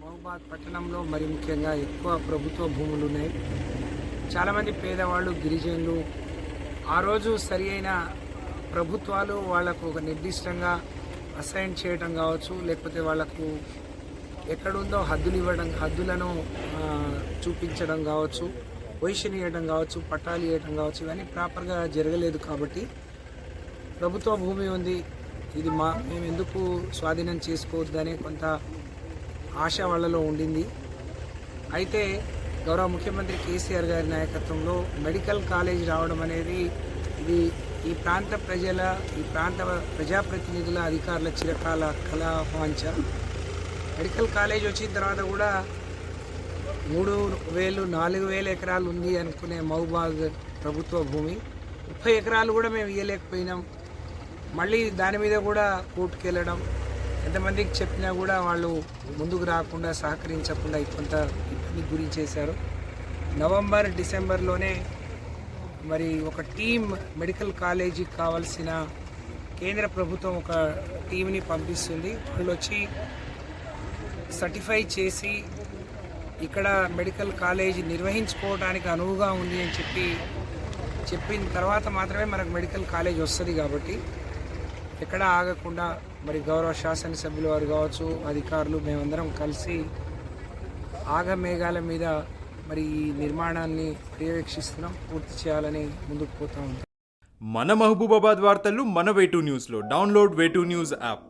మహబాద్ పట్టణంలో మరి ముఖ్యంగా ఎక్కువ ప్రభుత్వ భూములు ఉన్నాయి. చాలామంది పేదవాళ్ళు గిరిజనులు ఆ రోజు సరి అయిన ప్రభుత్వాలు వాళ్ళకు ఒక నిర్దిష్టంగా అసైన్ చేయడం కావచ్చు లేకపోతే వాళ్ళకు ఎక్కడుందో హద్దులు ఇవ్వడం హద్దులను చూపించడం కావచ్చు పొజిషన్ ఇవ్వడం కావచ్చు పట్టాలు ఇవ్వడం కావచ్చు ఇవన్నీ ప్రాపర్గా జరగలేదు కాబట్టి ప్రభుత్వ భూమి ఉంది. ఇది మా మేము ఎందుకు స్వాధీనం చేసుకోవద్దని కొంత ఆశ వాళ్ళలో ఉండింది. అయితే గౌరవ ముఖ్యమంత్రి కేసీఆర్ గారి నాయకత్వంలో మెడికల్ కాలేజ్ రావడం అనేది ఇది ఈ ప్రాంత ప్రజల ఈ ప్రాంత ప్రజాప్రతినిధుల అధికారుల చిరకాల కళావాంఛ మెడికల్ కాలేజ్ వచ్చిన తర్వాత కూడా మూడు వేలు నాలుగు వేల ఎకరాలు ఉంది అనుకునే మహబాద్ ప్రభుత్వ భూమి. ముప్పై ఎకరాలు కూడా మేము ఇవ్వలేకపోయినాం మళ్ళీ దాని మీద కూడా కోర్టుకు వెళ్ళడం ఎంతమందికి చెప్పినా కూడా వాళ్ళు ముందుకు రాకుండా సహకరించకుండా కొంత ఇబ్బంది గురి చేశారు. నవంబర్ డిసెంబర్లోనే మరి ఒక టీం మెడికల్ కాలేజీకి కావాల్సిన కేంద్ర ప్రభుత్వం ఒక టీంని పంపిస్తుంది. వాళ్ళు వచ్చి సర్టిఫై చేసి ఇక్కడ మెడికల్ కాలేజీ నిర్వహించుకోవడానికి అనువుగా ఉంది అని చెప్పి చెప్పిన తర్వాత మాత్రమే మనకు మెడికల్ కాలేజ్ వస్తుంది కాబట్టి ఎక్కడ ఆగకుండా మరి గౌరవ శాసనసభ్యులు వారు కావచ్చు అధికారులు మేమందరం కలిసి ఆగమేఘాల మీద మరి ఈ నిర్మాణాన్ని పర్యవేక్షిస్తున్నాం పూర్తి చేయాలని ముందుకు పోతా ఉంటాం మన మహబూబాబాద్ వార్తలు మన వేటూ న్యూస్లో. Download way two news app.